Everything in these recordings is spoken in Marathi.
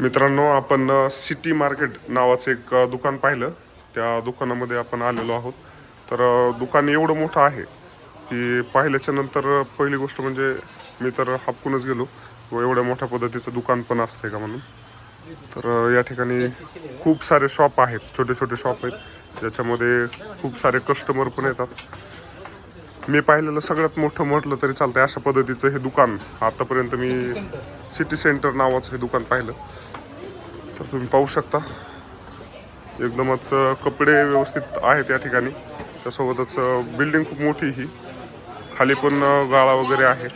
मित्रांनो आपण सिटी मार्केट नावाचं एक दुकान पाहिलं. त्या दुकानामध्ये आपण आलेलो आहोत. तर दुकान एवढं मोठं आहे की पाहिल्याच्या नंतर पहिली गोष्ट म्हणजे मी तर हापकूनच गेलो. व एवढ्या मोठ्या पद्धतीचं दुकान पण असते का म्हणून? तर या ठिकाणी खूप सारे शॉप आहेत. छोटे छोटे शॉप आहेत. ज्याच्यामध्ये खूप सारे कस्टमर पण येतात. मी पाहिलेलं सगळ्यात मोठं म्हटलं तरी चालतंय अशा पद्धतीचं हे दुकान. आतापर्यंत मी सिटी सेंटर नावाचं हे दुकान पाहिलं. तर तुम्ही पाहू शकता. एकदमच कपडे व्यवस्थित आहेत या ठिकाणी. त्यासोबतच बिल्डिंग खूप मोठी ही. खाली पण गाळा वगैरे आहे.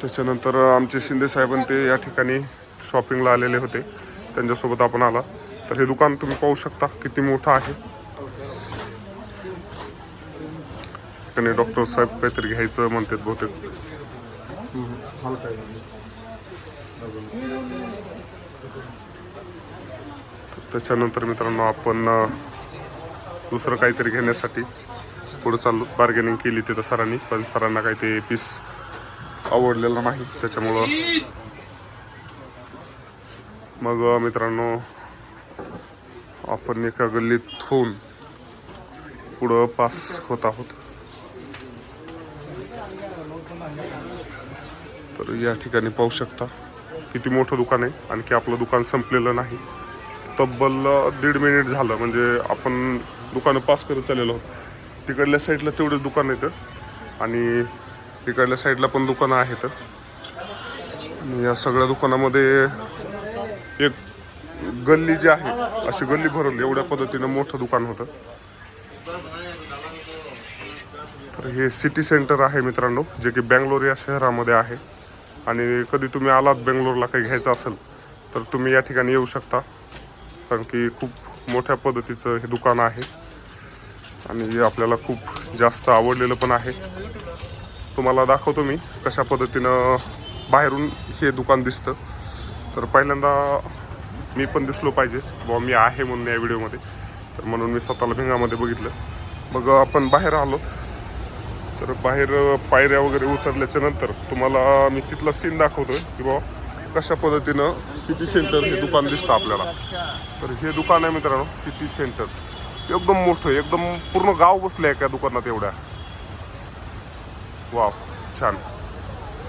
त्याच्यानंतर आमचे शिंदे साहेबन ते या ठिकाणी शॉपिंगला आलेले होते. त्यांच्यासोबत आपण आला. तर हे दुकान तुम्ही पाहू शकता किती मोठं आहे. ठिकाणी डॉक्टर साहेब काहीतरी घ्यायचं म्हणतात बहुतेक. त्याच्यानंतर मित्रांनो आपण दुसरं काहीतरी घेण्यासाठी पुढे चाललो बार्गेनिंग केली तिथं सरांनी पण सरांना काही ते पीस आवडलेला नाही त्याच्यामुळं मग मित्रांनो आपण एका गल्लीत होऊन पुढं पास होत आहोत. तर या ठिकाणी पाहू शकता किती मोठं दुकान आहे. आणखी आपलं दुकान संपलेलं नाही. तब्बल दीड मिनिट झालं. म्हणजे आपण दुकानं पास करत चाललेलो आहोत. तिकडल्या साईडला तेवढे दुकान येतं आणि तिकडल्या साईडला पण दुकानं आहेत. आणि या सगळ्या दुकानामध्ये एक गल्ली जी आहे अशी गल्ली भरवली. एवढ्या पद्धतीनं मोठं दुकान होतं. हे सिटी सेंटर आहे मित्रांनो जे की बँगलोर या शहरामध्ये आहे. आणि कधी तुम्ही आलात बेंगलोरला काही घ्यायचं असेल तर तुम्ही या ठिकाणी येऊ शकता. कारण की खूप मोठ्या पद्धतीचं हे दुकान आहे. आणि हे आपल्याला खूप जास्त आवडलेलं पण आहे. तुम्हाला दाखवतो मी कशा पद्धतीनं बाहेरून हे दुकान दिसतं. तर पहिल्यांदा मी पण दिसलो पाहिजे. बुवा मी आहे म्हणून या व्हिडिओमध्ये तर म्हणून मी स्वतःला भिंगामध्ये बघितलं. मग आपण बाहेर आलो तर बाहेर पायऱ्या वगैरे उतरल्याच्या नंतर तुम्हाला मी तिथला सीन दाखवतोय की बाबा कशा पद्धतीनं सिटी सेंटर हे दुकान दिसतं आपल्याला. तर हे दुकान आहे मित्रांनो सिटी सेंटर एकदम मोठं एकदम पूर्ण गाव बसलं आहे एका दुकानात एवढ्या. वाव छान.